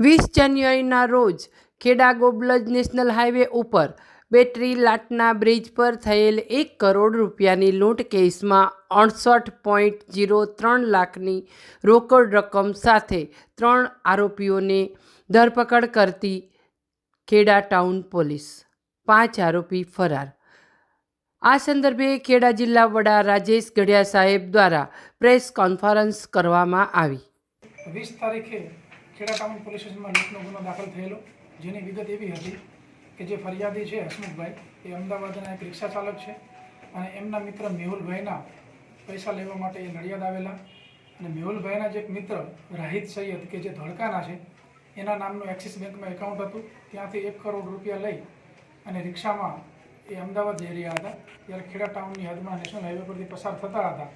વીસ જાન્યુઆરીના રોજ ખેડા ગોબલજ નેશનલ હાઈવે ઉપર બેટરી લાટના બ્રિજ પર થયેલ એક કરોડ રૂપિયાની લૂંટ કેસમાં અડસઠ પોઈન્ટ જીરો ત્રણ લાખની રોકડ રકમ સાથે ત્રણ આરોપીઓને ધરપકડ કરતી ખેડા ટાઉન પોલીસ. પાંચ આરોપી ફરાર. આ સંદર્ભે ખેડા જિલ્લા વડા રાજેશ ગઢિયા સાહેબ દ્વારા પ્રેસ કોન્ફરન્સ કરવામાં આવી. વીસ તારીખે ખેડા ટાઉન પોલીસ સ્ટેશનમાં લૂંટનો ગુનો દાખલ થયેલો. જેની વિગત એવી હતી કે જે ફરિયાદી છે હસમુખભાઈ, એ અમદાવાદના એક રિક્ષા ચાલક છે અને એમના મિત્ર મેહુલભાઈના પૈસા લેવા માટે એ નડિયાદ આવેલા. અને મેહુલભાઈના જે એક મિત્ર રાહિત સૈયદ, કે જે ધોળકાના છે, એના નામનું એક્સિસ બેંકમાં એકાઉન્ટ હતું. ત્યાંથી એક કરોડ રૂપિયા લઈ અને રિક્ષામાં એ અમદાવાદ જઈ રહ્યા હતા. ત્યારે ખેડા ટાઉનની હદમાં નેશનલ હાઈવે પરથી પસાર થતા હતા.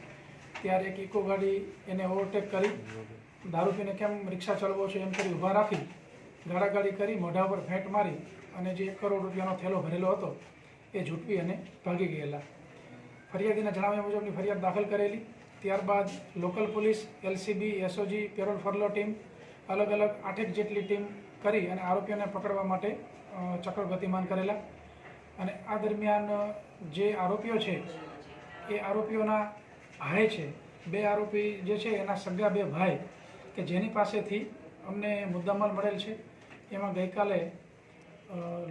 ત્યારે એક ઇકો ગાડી એને ઓવરટેક કરી દારૂ પીને કેમ રિક્ષા ચલાવો છો એમ કરી ઊભા રાખી ગાળાગાળી કરી મોઢા ઉપર ફેંટ મારી અને જે એક કરોડ રૂપિયાનો થેલો ભરેલો હતો એ ઝૂંટવી અને ભાગી ગયેલા. ફરિયાદીના જણાવ્યા મુજબની ફરિયાદ દાખલ કરેલી. ત્યારબાદ local police, LCB, SOG, parole furlough team, અલગ અલગ આઠેક જેટલી ટીમ કરી અને આરોપીઓને પકડવા માટે ચક્ર ગતિમાન કરેલા. અને આ દરમિયાન જે આરોપીઓ છે, એ આરોપીઓના ભાઈ છે. બે આરોપી જે છે, એના સગા બે ભાઈ. કે જેની પાસેથી અમને મુદ્દામાલ મળેલ છે. એમાં ગઈકાલે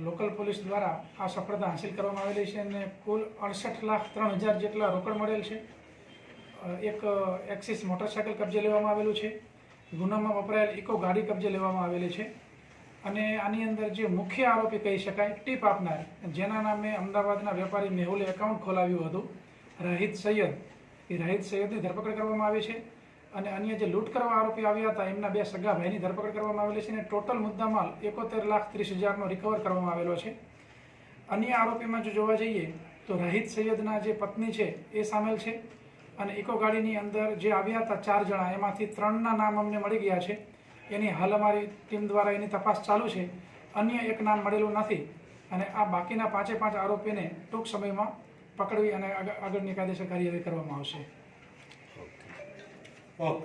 લોકલ પોલીસ દ્વારા આ સફળતા હાંસિલ કરવામાં આવેલી છે અને કુલ અડસઠ લાખ ત્રણ હજાર જેટલા રોકડ મળેલ છે. એક એક્સિસ મોટરસાયકલ કબજે લેવામાં આવેલું છે. ગુનામાં વપરાયેલ ઇકો ગાડી કબજે લેવામાં આવેલી છે. અને આની અંદર જે મુખ્ય આરોપી કહી શકાય, ટીપ આપનાર, જેના નામે અમદાવાદના વેપારી મેહુલે એકાઉન્ટ ખોલાવ્યું હતું. રાહિત સૈયદ, એ રાહિત સૈયદની ધરપકડ કરવામાં આવી છે. અને અન્ય જે લૂંટ કરવા આરોપી આવ્યા હતા, એમના બે સગા ભાઈની ધરપકડ કરવામાં આવેલી છે અને ટોટલ મુદ્દામાલ એકોતેર લાખ ત્રીસ હજારનો રિકવર કરવામાં આવેલો છે. અન્ય આરોપીમાં જો જોવા જઈએ, તો રાહિત સૈયદના જે પત્ની છે, એ સામેલ છે અને ઇકો ગાડીની અંદર જે આવ્યા હતા ચાર જણા, એમાંથી ત્રણના નામ અમને મળી ગયા છે. એની હાલ અમારી ટીમ દ્વારા એની તપાસ ચાલુ છે. અન્ય એક નામ મળેલું નથી અને આ બાકીના પાંચે પાંચ આરોપીને ટૂંક સમયમાં પકડવી અને આગળ- આગળની કાયદેસર કાર્યવાહી કરવામાં આવશે. 好